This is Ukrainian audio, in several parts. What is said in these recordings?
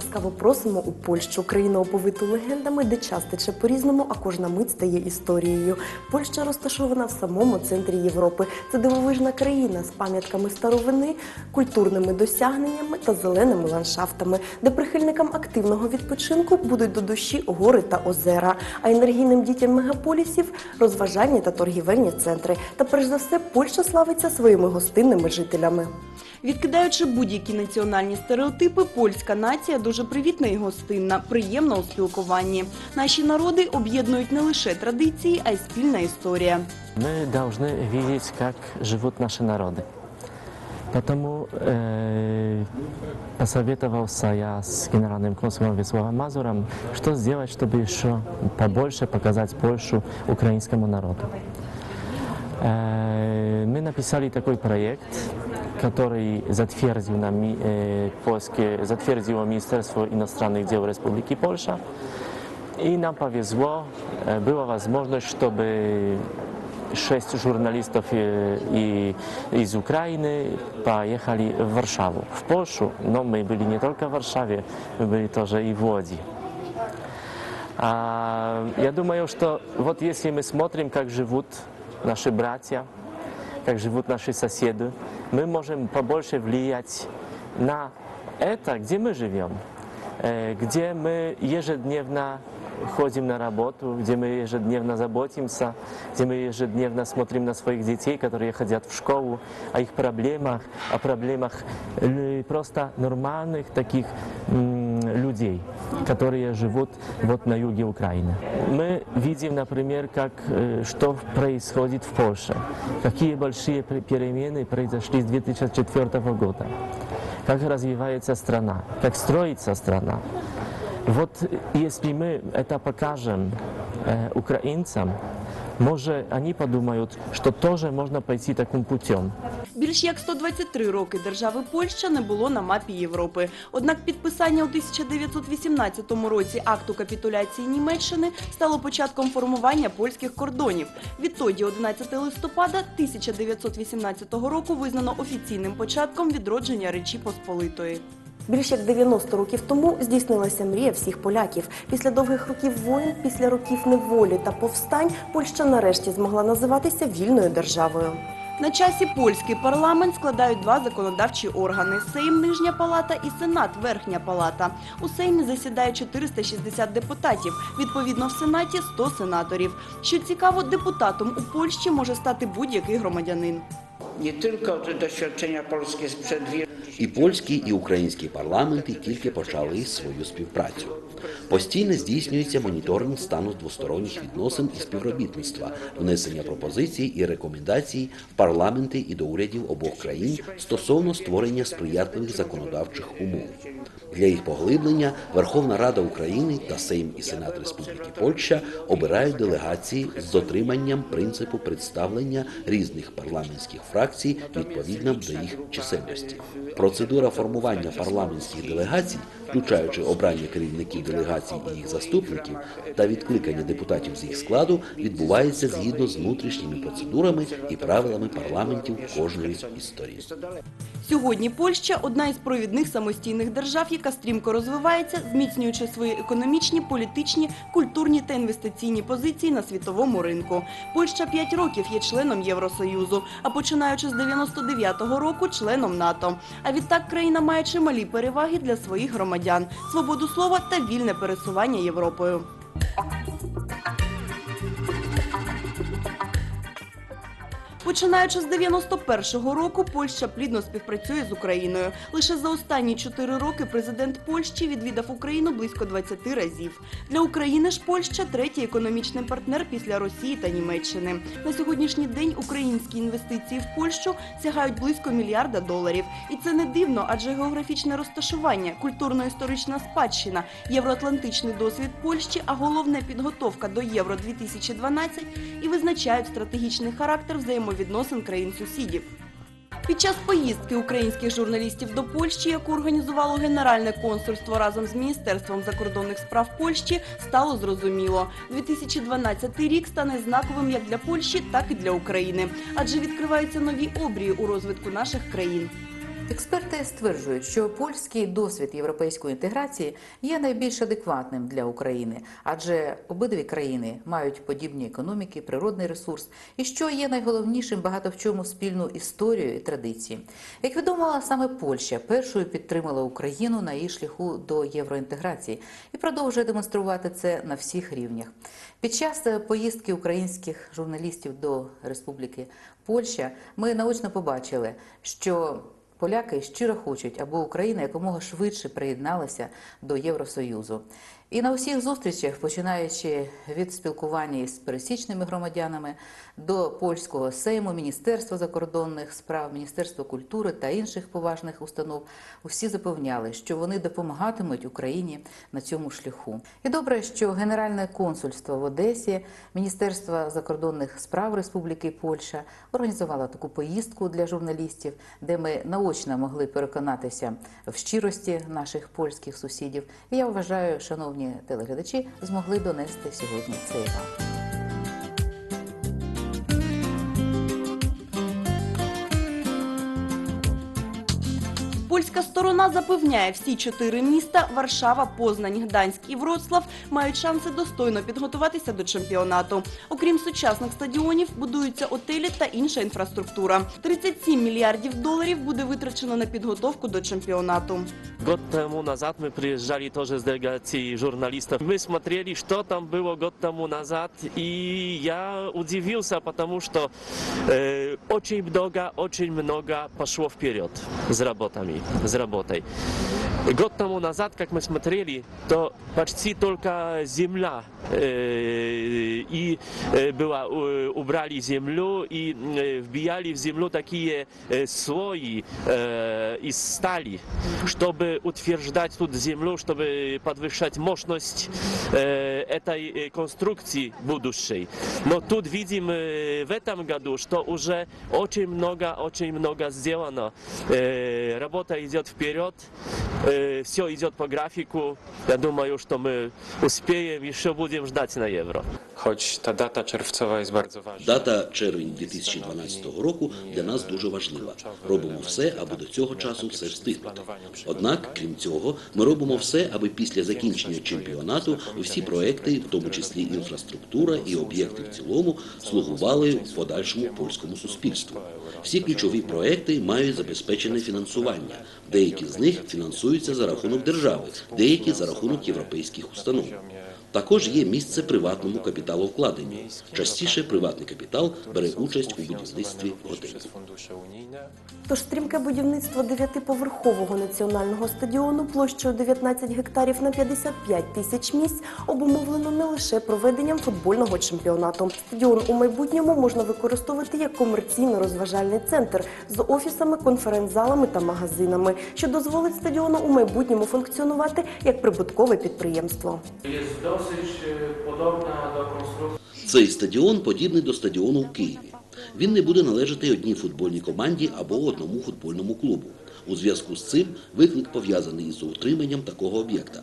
ласкаво просимо у Польщу, країну оповиту легендами, де час тече по-різному, а кожна мить стає історією. Польща розташована в самому центрі Європи. Це дивовижна країна з пам'ятками старовини, культурними досягненнями та зеленими ландшафтами, де прихильникам активного відпочинку будуть до душі гори та озера, а енергійним дітям мегаполісів розважальні та торгівельні центри. Та перш за все, Польща славиться своїми гостинними жителями. Відкидаючи будь-які національні стереотипи, польська нація дуже привітна і гостинна, приємна у спілкуванні. Наші народи об'єднують не лише традиції, а й спільна історія. Мы должны видеть, как живут наши народы. Потому э, посоветовался я с генеральным консулом Вячеславом Мазуром, что сделать, чтобы еще побольше показать Польшу украинскому народу. Э, мы написали такой проект, который затвердил нам ми- э, польское, затвердило Министерство иностранных дел Республики Польша. И нам повезло, э, была возможность, чтобы шесть журналистов э, и из Украины поехали в Варшаву, в Польшу. Но мы были не только в Варшаве, мы были тоже и в Лодзи. А, я думаю, что вот если мы смотрим, как живут наши братья, как живут наши соседи, мы можем побольше влиять на это, где мы живем, э, где мы ежедневно ходим на работу, где мы ежедневно заботимся, где мы ежедневно смотрим на своих детей, которые ходят в школу, о их проблемах, о проблемах э, просто нормальных таких людей, которые живут вот на юге Украины. Мы видим, например, как, э, что происходит в Польше, какие большие пер- перемены произошли с 2004 года, как развивается страна, как строится страна. Вот если мы это покажем э, украинцам, может, они подумают, что тоже можно пойти таким путем. Більш як 123 роки держави Польща не було на мапі Європи. Однак підписання у 1918 році акту капітуляції Німеччини стало початком формування польських кордонів. Відтоді, 11 листопада 1918 року, визнано офіційним початком відродження Речі Посполитої. Більш як 90 років тому здійснилася мрія всіх поляків. Після довгих років воїн, після років неволі та повстань, Польща нарешті змогла називатися вільною державою. На часі польський парламент складають два законодавчі органи: Сейм Нижня палата і Сенат Верхня палата. У Сеймі засідає 460 депутатів. Відповідно, в Сенаті 100 сенаторів. Що цікаво, депутатом у Польщі може стати будь-який громадянин. nie tylko te doświadczenia polskie sprzed wielu І польський, і український парламенти тільки почали свою співпрацю. Постійно здійснюється моніторинг стану двосторонніх відносин і співробітництва, внесення пропозицій і рекомендацій в парламенти і до урядів обох країн стосовно створення сприятливих законодавчих умов. Для їх поглиблення Верховна Рада України та Сейм і Сенат Республіки Польща обирають делегації з дотриманням принципу представлення різних парламентських фракцій відповідно до їх чисельності. Процедура формування парламентських делегацій, включаючи обрання керівників делегацій і їх заступників та відкликання депутатів з їх складу, відбувається згідно з внутрішніми процедурами і правилами парламентів кожної із сторін. Сьогодні Польща одна із провідних самостійних держав, яка стрімко розвивається, зміцнюючи свої економічні, політичні, культурні та інвестиційні позиції на світовому ринку. Польща 5 років є членом Євросоюзу, а починаючи з 99-го року членом НАТО. А відтак країна має чималі переваги для своїх громадян, свободу слова та вільне пересування Європою. Починаючи з 91-го року, Польща плідно співпрацює з Україною. Лише за останні чотири роки президент Польщі відвідав Україну близько 20 разів. Для України ж Польща третій економічний партнер після Росії та Німеччини. На сьогоднішній день українські інвестиції в Польщу сягають близько мільярда доларів. І це не дивно, адже географічне розташування, культурно-історична спадщина, євроатлантичний досвід Польщі, а головне підготовка до Євро 2012 і визначають стратегічний характер взаємовідносин країн-сусідів. Під час поїздки українських журналістів до Польщі, яку організувало Генеральне консульство разом з Міністерством закордонних справ Польщі, стало зрозуміло. 2012 рік стане знаковим як для Польщі, так і для України, адже відкриваються нові обрії у розвитку наших країн. Експерти стверджують, що польський досвід європейської інтеграції є найбільш адекватним для України, адже обидві країни мають подібні економіки, природний ресурс, і що є найголовнішим багато в чому спільну історію і традиції. Як відомо, саме Польща першою підтримала Україну на її шляху до євроінтеграції і продовжує демонструвати це на всіх рівнях. Під час поїздки українських журналістів до Республіки Польща ми наочно побачили, що Поляки щиро хочуть, аби Україна якомога швидше приєдналася до Євросоюзу. І на усіх зустрічах, починаючи від спілкування із пересічними громадянами до польського сейму, Міністерства закордонних справ, Міністерства культури та інших поважних установ, усі запевняли, що вони допомагатимуть Україні на цьому шляху. І добре, що Генеральне консульство в Одесі, Міністерство закордонних справ Республіки Польща організувало таку поїздку для журналістів, де ми наочно могли переконатися в щирості наших польських сусідів. І я вважаю, шановні телеглядачі, змогли донести сьогодні цей вам. Польська сторона запевняє, всі чотири міста Варшава, Познань, Гданськ і Вроцлав мають шанси достойно підготуватися до чемпіонату. Окрім сучасних стадіонів, будуються отелі та інша інфраструктура. 37 мільярдів доларів буде витрачено на підготовку до чемпіонату. Год тому назад мы приезжали тоже с делегацией журналистов. Мы смотрели, что там было год тому назад, и я удивился, потому что э, очень много, очень много пошло вперед с работами, с работой. Год тому назад, как мы смотрели, то почти только земля э, и э, была, э, убрали землю и вбияли в землю такие слои из стали, чтобы утверждать тут землю, чтобы подвышать мощность этой конструкции будущей. Но тут видим в этом году, что уже очень много, очень много сделано. Работа идет вперед, все идет по графику. Я думаю, что мы успеем, еще будем ждать на Евро. Choć ta data czerwcowa jest bardzo ważna. Дата червень 2012 року для нас дуже важлива. Робимо все, аби до цього часу все встигнути. Однак, крім цього, ми робимо все, аби після закінчення чемпіонату всі проекти, в тому числі інфраструктура і об'єкти в цілому, слугували в подальшому польському суспільству. Всі ключові проекти мають забезпечене фінансування. Деякі з них фінансуються за рахунок держави, деякі за рахунок європейських установ. Також є місце приватному капіталовкладенню. Частіше приватний капітал бере участь у будівництві готелів. Тож стрімке будівництво дев'ятиповерхового національного стадіону площею 19 гектарів на 55 тисяч місць обумовлено не лише проведенням футбольного чемпіонату. Стадіон у майбутньому можна використовувати як комерційно-розважальний центр з офісами, конференц-залами та магазинами, що дозволить стадіону у майбутньому функціонувати як прибуткове підприємство. Jest dosyć e, podobna do. Цей стадіон подібний до стадіону в Києві. Він не буде належати одній футбольній команді або одному футбольному клубу. У зв'язку з цим виклик пов'язаний із утриманням такого об'єкта.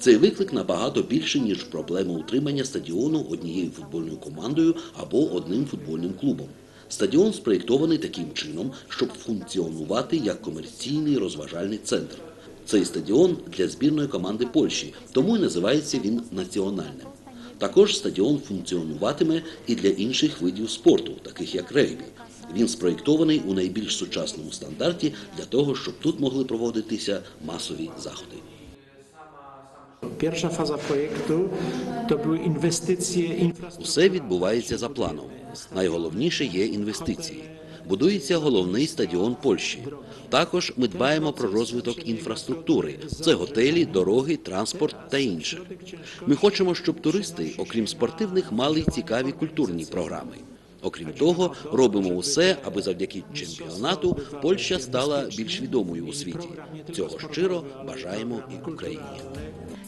Цей виклик набагато більший, ніж проблема утримання стадіону однією футбольною командою або одним футбольним клубом. Стадіон спроєктований таким чином, щоб функціонувати як комерційний розважальний центр. Цей стадіон для збірної команди Польщі, тому і називається він національним. Також стадіон функціонуватиме і для інших видів спорту, таких як регбі. Він спроєктований у найбільш сучасному стандарті для того, щоб тут могли проводитися масові заходи. Faza projektu to były inwestycje infrastrukturalne. Усе відбувається за планом. Найголовніше є інвестиції. Будується головний стадіон Польщі. Також ми дбаємо про розвиток інфраструктури. Це готелі, дороги, транспорт та інше. Ми хочемо, щоб туристи, окрім спортивних, мали цікаві культурні програми. Окрім того, робимо усе, аби завдяки чемпіонату Польща стала більш відомою у світі. Цього щиро бажаємо і Україні.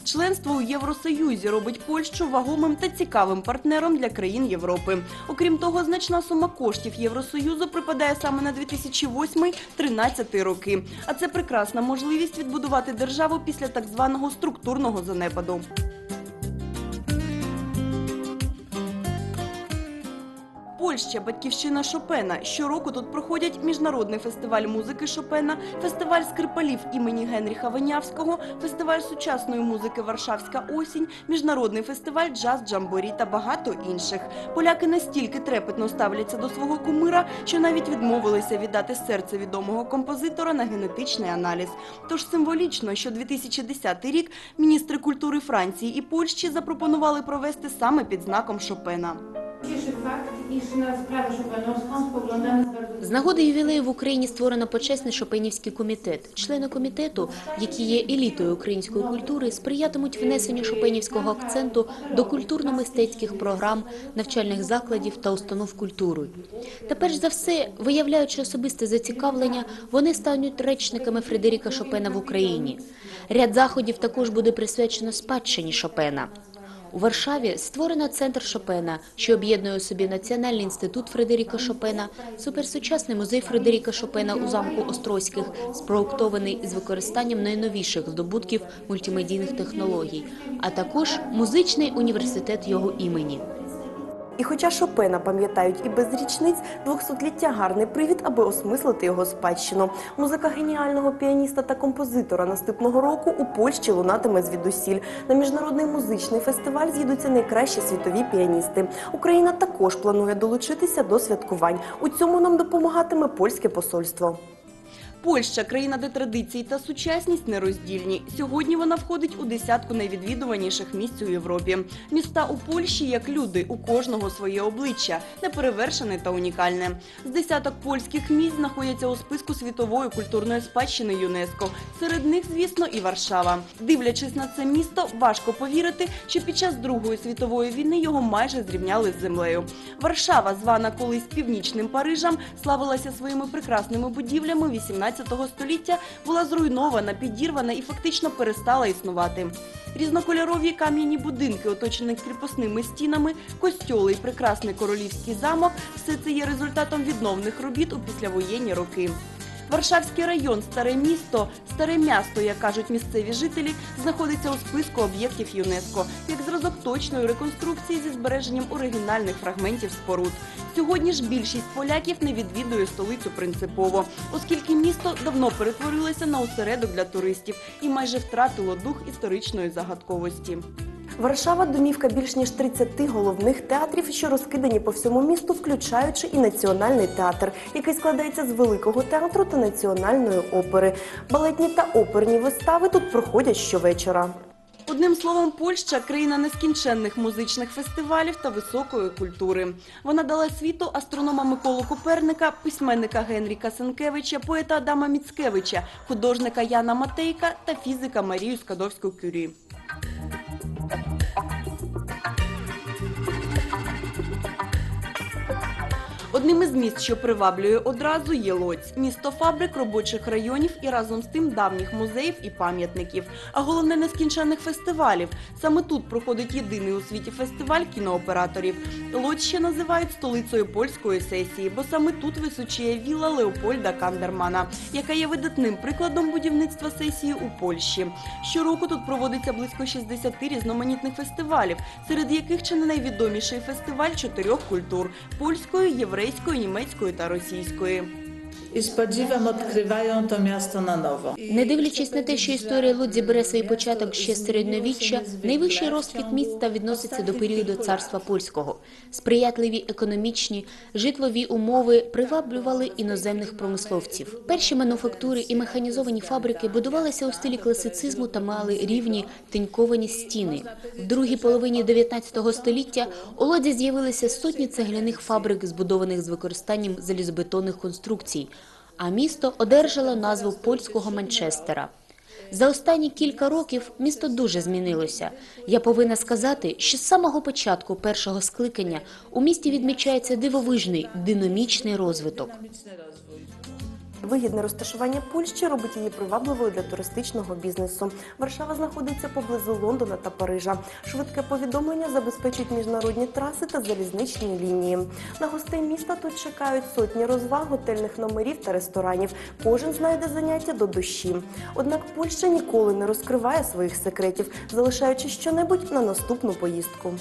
Членство у Євросоюзі робить Польщу вагомим та цікавим партнером для країн Європи. Окрім того, значна сума коштів Євросоюзу припадає саме на 2008-2013 роки. А це прекрасна можливість відбудувати державу після так званого структурного занепаду. Польща батьківщина Шопена. Щороку тут проходять міжнародний фестиваль музики Шопена, фестиваль скрипалів імені Генріха Винявського, фестиваль сучасної музики Варшавська осінь, міжнародний фестиваль джаз Джамборі та багато інших. Поляки настільки трепетно ставляться до свого кумира, що навіть відмовилися віддати серце відомого композитора на генетичний аналіз. Тож символічно, що 2010 рік міністри культури Франції і Польщі запропонували провести саме під знаком Шопена. Cieszy fakt, iż na sprawę szopenowską З нагоди ювілею в Україні створено почесний Шопенівський комітет. Члени комітету, які є елітою української культури, сприятимуть внесенню шопенівського акценту до культурно-мистецьких програм, навчальних закладів та установ культури. Та перш за все, виявляючи особисте зацікавлення, вони стануть речниками Фредеріка Шопена в Україні. Ряд заходів також буде присвячено спадщині Шопена. У Варшаві створено центр Шопена, що об'єднує у собі Національний інститут Фредеріка Шопена, суперсучасний музей Фредеріка Шопена у замку Острозьких, спроектований із використанням найновіших здобутків мультимедійних технологій, а також музичний університет його імені. І хоча Шопена пам'ятають і без річниць, 200-ліття – гарний привід, аби осмислити його спадщину. Музика геніального піаніста та композитора наступного року у Польщі лунатиме звідусіль. На міжнародний музичний фестиваль з'їдуться найкращі світові піаністи. Україна також планує долучитися до святкувань. У цьому нам допомагатиме польське посольство. Польща країна, де традиції та сучасність нероздільні. Сьогодні вона входить у десятку найвідвідуваніших місць у Європі. Міста у Польщі як люди, у кожного своє обличчя, неперевершене та унікальне. З десяток польських місць знаходяться у списку світової культурної спадщини ЮНЕСКО. Серед них, звісно, і Варшава. Дивлячись на це місто, важко повірити, що під час Другої світової війни його майже зрівняли з землею. Варшава, звана колись північним Парижем, славилася своїми прекрасними будівлями 18 століття, була зруйнована, підірвана і фактично перестала існувати. Різнокольорові кам'яні будинки, оточені кріпосними стінами, костьоли і прекрасний королівський замок все це є результатом відновних робіт у післявоєнні роки. Варшавський район, старе місто, старе місто, як кажуть місцеві жителі, знаходиться у списку об'єктів ЮНЕСКО як зразок точної реконструкції зі збереженням оригінальних фрагментів споруд. Сьогодні ж більшість поляків не відвідує столицю принципово, оскільки місто давно перетворилося на осередок для туристів і майже втратило дух історичної загадковості. Варшава домівка більш ніж 30 головних театрів, що розкидані по всьому місту, включаючи і національний театр, який складається з великого театру та національної опери. Балетні та оперні вистави тут проходять щовечора. Одним словом, Польща країна нескінченних музичних фестивалів та високої культури. Вона дала світу астронома Миколу Коперника, письменника Генріка Сенкевича, поета Адама Міцкевича, художника Яна Матейка та фізика Марію Скадовську Кюрі. Одним із міст, що приваблює одразу, є Лоць – місто фабрик, робочих районів і разом з тим давніх музеїв і пам'ятників. А головне нескінченних фестивалів. Саме тут проходить єдиний у світі фестиваль кінооператорів. Лоць ще називають столицею польської сесії, бо саме тут височіє віла Леопольда Кандермана, яка є видатним прикладом будівництва сесії у Польщі. Щороку тут проводиться близько 60 різноманітних фестивалів, серед яких чи не найвідоміший фестиваль чотирьох культур польської, єврейської, німецької та російської. I z podziwem odkrywają to miasto na nowo. Не дивлячись на те, що історія Лудзі бере свій початок ще з середньовіччя, найвищий розквіт міста відноситься до періоду царства польського. Сприятливі економічні, житлові умови приваблювали іноземних промисловців. Перші мануфактури і механізовані фабрики будувалися у стилі класицизму та мали рівні тиньковані стіни. В другій половині 19 століття у Лодзі з'явилися сотні цегляних фабрик, збудованих з використанням залізобетонних конструкцій а місто одержало назву польського Манчестера. За останні кілька років місто дуже змінилося. Я повинна сказати, що з самого початку першого скликання у місті відмічається дивовижний динамічний розвиток. Вигідне розташування Польщі робить її привабливою для туристичного бізнесу. Варшава знаходиться поблизу Лондона та Парижа. Швидке повідомлення забезпечить міжнародні траси та залізничні лінії. На гостей міста тут чекають сотні розваг, готельних номерів та ресторанів. Кожен знайде заняття до душі. Однак Польща ніколи не розкриває своїх секретів, залишаючи щонебудь на наступну поїздку.